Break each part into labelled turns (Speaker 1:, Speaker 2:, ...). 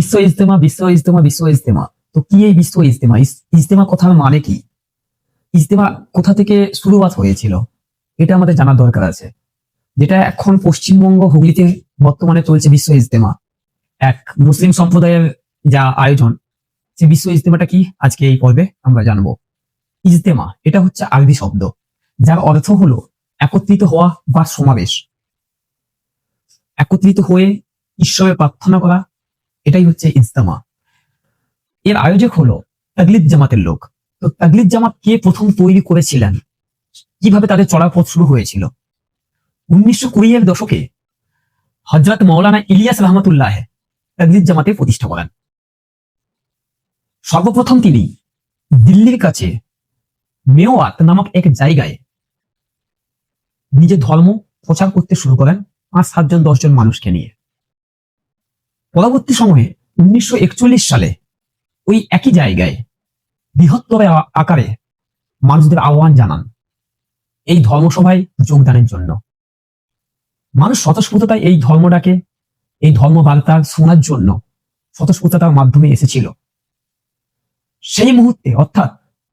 Speaker 1: বিশ্ব ইজতেমা বিশ্ব ইজতেমা বিশ্ব ইজতেমা তো কি এই বিশ্ব ইজতেমা ইজতেমা কথার মানে কি? ইজতেমা কোথা থেকে শুরুয়াত হয়েছিল? এটা আমাদের জানার দরকার আছে। যেটা এখন পশ্চিমবঙ্গ, হুগলিতে বর্তমানে চলছে বিশ্ব ইজতেমা এক মুসলিম সম্প্রদায়ের যা আয়োজন সে বিশ্ব ইজতেমাটা কি? আজকে এই পর্বে আমরা জানব। ইজতেমা, এটা হচ্ছে আরবি শব্দ, যার অর্থ হলো একত্রিত হওয়া বা সমাবেশ। একত্রিত হয়ে ঈশ্বরের প্রার্থনা করা এটাই হচ্ছে ইজতেমা। এর আয়োজক হলো তাগলিদ জামাতের লোক। তো তাগলিদ জামাত কে প্রথম তৈরি করেছিলেন? কীভাবে তাদের চলার পথ শুরু হয়েছিল? উনিশশো কুড়ি এর দশকে হজরত মৌলানা ইলিয়াস রহমতুল্লাহ তাগলিদ জামাতের প্রতিষ্ঠা করেন। সর্বপ্রথম তিনি দিল্লির কাছে মেওয়াত নামক এক জায়গায় নিজের ধর্ম প্রচার করতে শুরু করেন পাঁচ সাতজন দশজন মানুষকে নিয়ে। পরবর্তী সময়ে উনিশশো একচল্লিশ সালে ওই একই জায়গায় বৃহত্তর আকারে মানুষদের আহ্বান জানান এই ধর্মসভায় যোগদানের জন্য। মানুষ স্বতঃস্ফূর্ততায় এই ধর্মটাকে, এই ধর্মবার্তা শোনার জন্য স্বতঃস্ফূর্ততার মাধ্যমে এসেছিল। সেই মুহূর্তে অর্থাৎ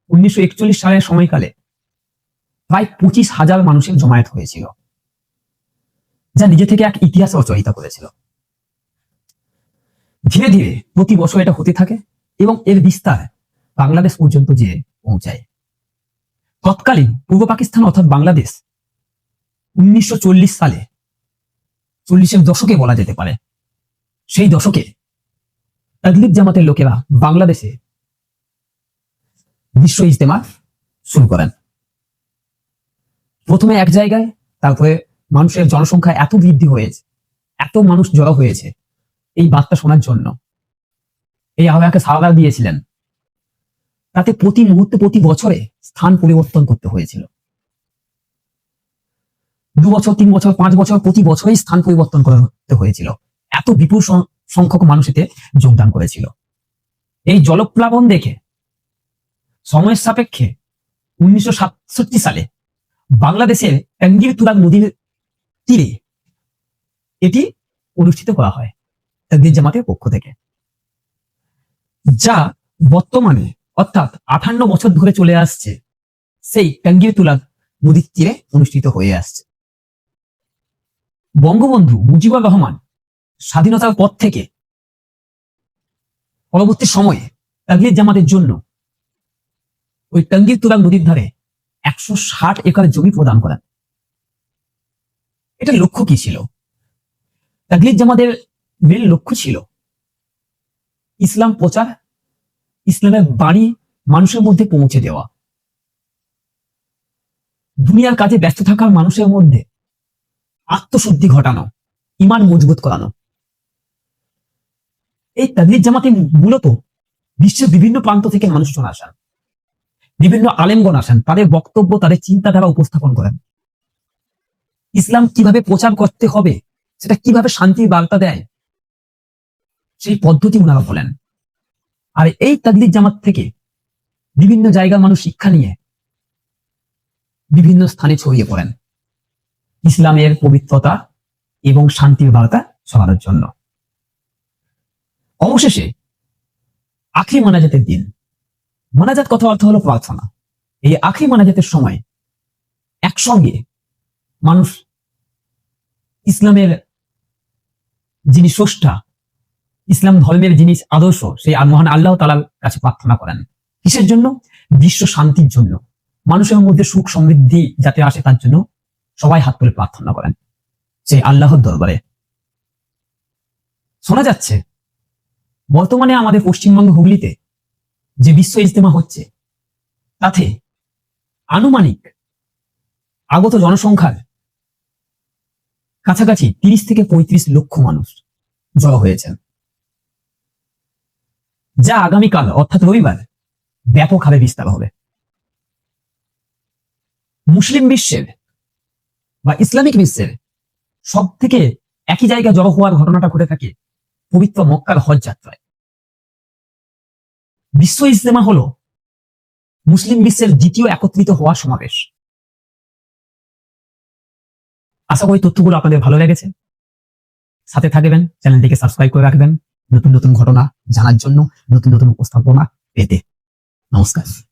Speaker 1: উনিশশো একচল্লিশ সালের সময়কালে প্রায় পঁচিশ হাজার মানুষের জমায়েত হয়েছিল, যা নিজে থেকে এক ইতিহাস রচয়িতা করেছিল। ধীরে ধীরে প্রতি বছর এটা হতে থাকে এবং এর বিস্তার বাংলাদেশ পর্যন্ত যে পৌঁছায়। তৎকালীন পূর্ব পাকিস্তান অর্থাৎ বাংলাদেশ উনিশশো চল্লিশ সালে চল্লিশের দশকে বলা যেতে পারে। সেই দশকে তাগলিব জামাতের লোকেরা বাংলাদেশে বিশ্ব ইজতেমা শুরু করেন। প্রথমে এক জায়গায় তারপরে মানুষের জনসংখ্যা এত বৃদ্ধি হয়েছে, এত মানুষ জড়ো হয়েছে এই বার্তা শোনার জন্য। এই আহ্বায়কে সাহায্য দিয়েছিলেন। তাতে প্রতি মুহূর্তে, প্রতি বছরে স্থান পরিবর্তন করতে হয়েছিল। দু বছর, তিন বছর, পাঁচ বছর, প্রতি বছরেই স্থান পরিবর্তন করতে হয়েছিল। এত বিপুল সংখ্যক মানুষ এতে যোগদান করেছিল। এই জলপ্লাবন দেখে, সময়ের সাপেক্ষে উনিশশো সাতষট্টি সালে বাংলাদেশের ট্যাঙ্গির তুরাগ নদীর তীরে এটি অনুষ্ঠিত করা হয়। তাকদির জামাতের পক্ষ থেকে। যা বর্তমানে অর্থাৎ আঠান্ন বছর ধরে চলে আসছে, সেই ট্যাঙ্গির তুলা নদীর তীরে অনুষ্ঠিত হয়ে আসছে। বঙ্গবন্ধু মুজিবুর রহমান স্বাধীনতার পর থেকে পরবর্তী সময়ে তাগলিদ জামাতের জন্য ওই টঙ্গির তুরাগ নদীর ধারে একশো ষাট একর জমি প্রদান করেন। এটা লক্ষ্য কি ছিল? তাগলিদ জামাতের মেন লক্ষ্য ছিল। ইসলাম প্রচার, ইসলামের বাণী মানুষের মধ্যে পৌঁছে দেওয়া। দুনিয়ার কাজে ব্যস্ত থাকার মানুষের মধ্যে আত্মশুদ্ধি ঘটানো, ইমান মজবুত করানো। এই তাগলিদ জামাতে মূলত বিশ্বের বিভিন্ন প্রান্ত থেকে মানুষজন আসেন। বিভিন্ন আলেমগণ আসেন, তাদের বক্তব্য, তাদের চিন্তাধারা উপস্থাপন করেন। ইসলাম কীভাবে প্রচার করতে হবে, সেটা কীভাবে শান্তির বার্তা দেয় সেই পদ্ধতি ওনারা বলেন। আর এই তাগলিদ জামাত থেকে বিভিন্ন জায়গার মানুষ শিক্ষা নিয়ে বিভিন্ন স্থানে ছড়িয়ে পড়েন। ইসলামের পবিত্রতা এবং শান্তির বার্তা ছড়ানোর জন্য। অবশেষে আখি মানাজাতের দিন। মানাজাত কথা অর্থ হলো প্রার্থনা। এই আখি মানাজাতের সময় একসঙ্গে মানুষ ইসলামের যিনি স্রষ্টা ইসলাম ধর্মের জিনিস আদর্শ, সেই মহান আল্লাহ তালার কাছে প্রার্থনা করেন। কিসের জন্য? বিশ্ব শান্তির জন্য। মানুষের মধ্যে সুখ সমৃদ্ধি যাতে আসে তার জন্য সবাই হাত তুলে প্রার্থনা করেন, সেই আল্লাহর দরবারে। শোনা যাচ্ছে, বর্তমানে আমাদের পশ্চিমবঙ্গ হুগলিতে যে বিশ্ব ইজতেমা হচ্ছে, তাতে আনুমানিক আগত জনসংখ্যার কাছাকাছি তিরিশ থেকে পঁয়ত্রিশ লক্ষ মানুষ জড়ো হয়েছেন যা আগামীকাল, অর্থাৎ রবিবার ব্যাপক হারে বিস্তার হবে। মুসলিম বিশ্বের বা ইসলামিক বিশ্বের সব থেকে একই জায়গায় জড়ো হওয়ার ঘটনাটা ঘটে থাকে পবিত্র মক্কার হজ যাত্রায়। বিশ্ব ইজতেমা হলো মুসলিম বিশ্বের দ্বিতীয় একত্রিত হওয়া সমাবেশ। আশা করি তথ্যগুলো আপনাদের ভালো লেগেছে। সাথে থাকবেন, চ্যানেলটিকে সাবস্ক্রাইব করে রাখবেন। নতুন নতুন ঘটনা জানার জন্য নতুন নতুন উপস্থাপনা পেতে। নমস্কার।